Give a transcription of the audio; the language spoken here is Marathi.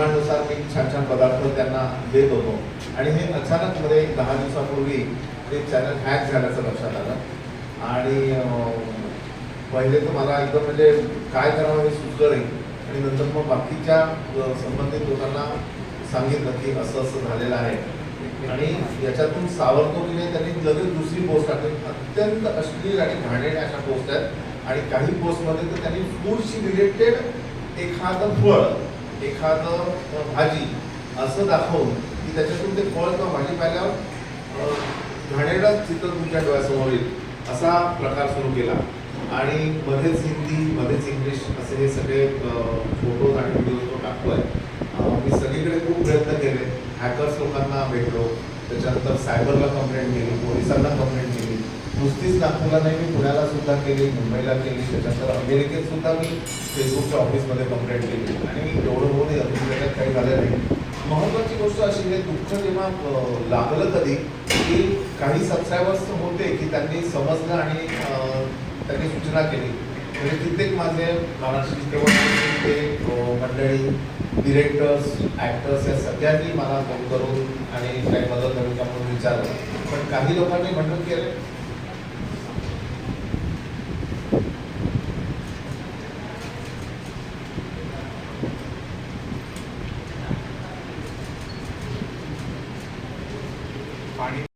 त्यांच्या डिमांडनुसार मी छान छान पदार्थ त्यांना देत होतो. आणि हे अचानक मध्ये एक दहा दिवसापूर्वी ते चॅनल हॅक झाल्याचं लक्षात आलं. आणि पहिले तर मला एकदम म्हणजे काय करावं हे सुचलं नाही. आणि नंतर मग बाकीच्या संबंधित लोकांना सांगितलं की असं असं झालेलं आहे. आणि याच्यातून सावरतो की नाही त्यांनी लगेच दुसरी पोस्ट टाकली. अत्यंत अश्लील आणि घाणेरड्या अशा पोस्ट आहेत. आणि काही पोस्टमध्ये तर त्यांनी फूडशी रिलेटेड एखादं फळ एखादं भाजी असं दाखवून की त्याच्यातून ते फळ किंवा भाजी पाहिल्यावर अं, चित्र तुमच्या डोळ्यासमोर येईल. असा प्रकार सुरू केला. आणि मध्येच हिंदी मध्येच इंग्लिश असे हे सगळे फोटोज आणि व्हिडिओज तो टाकतोय. आहे मी सगळीकडे खूप प्रयत्न केले. हॅकर्स लोकांना भेटलो. त्याच्यानंतर सायबरला कंप्लेंट केली. पोलिसांना कंप्लेंट नुसतीच नागपूरला नाही मी पुण्याला सुद्धा केली मुंबईला केली त्याच्यानंतर अमेरिकेत सुद्धा मी फेसबुकच्या ऑफिसमध्ये कंप्लेंट केली. आणि एवढं होऊन अजून त्याच्यात काही झालं नाही. महत्वाची गोष्ट अशी आहे दुःख जेव्हा लागलं कधी की काही सबस्क्रायबर्स होते की त्यांनी समजलं आणि त्यांनी सूचना केली. म्हणजे कित्येक माझे महाराष्ट्र चित्रपट ते मंडळी डिरेक्टर्स ॲक्टर्स या सगळ्यांनी मला फोन करून आणि काही मदत हवी का म्हणून विचारलं. पण काही लोकांनी म्हणलं की अरे पाणी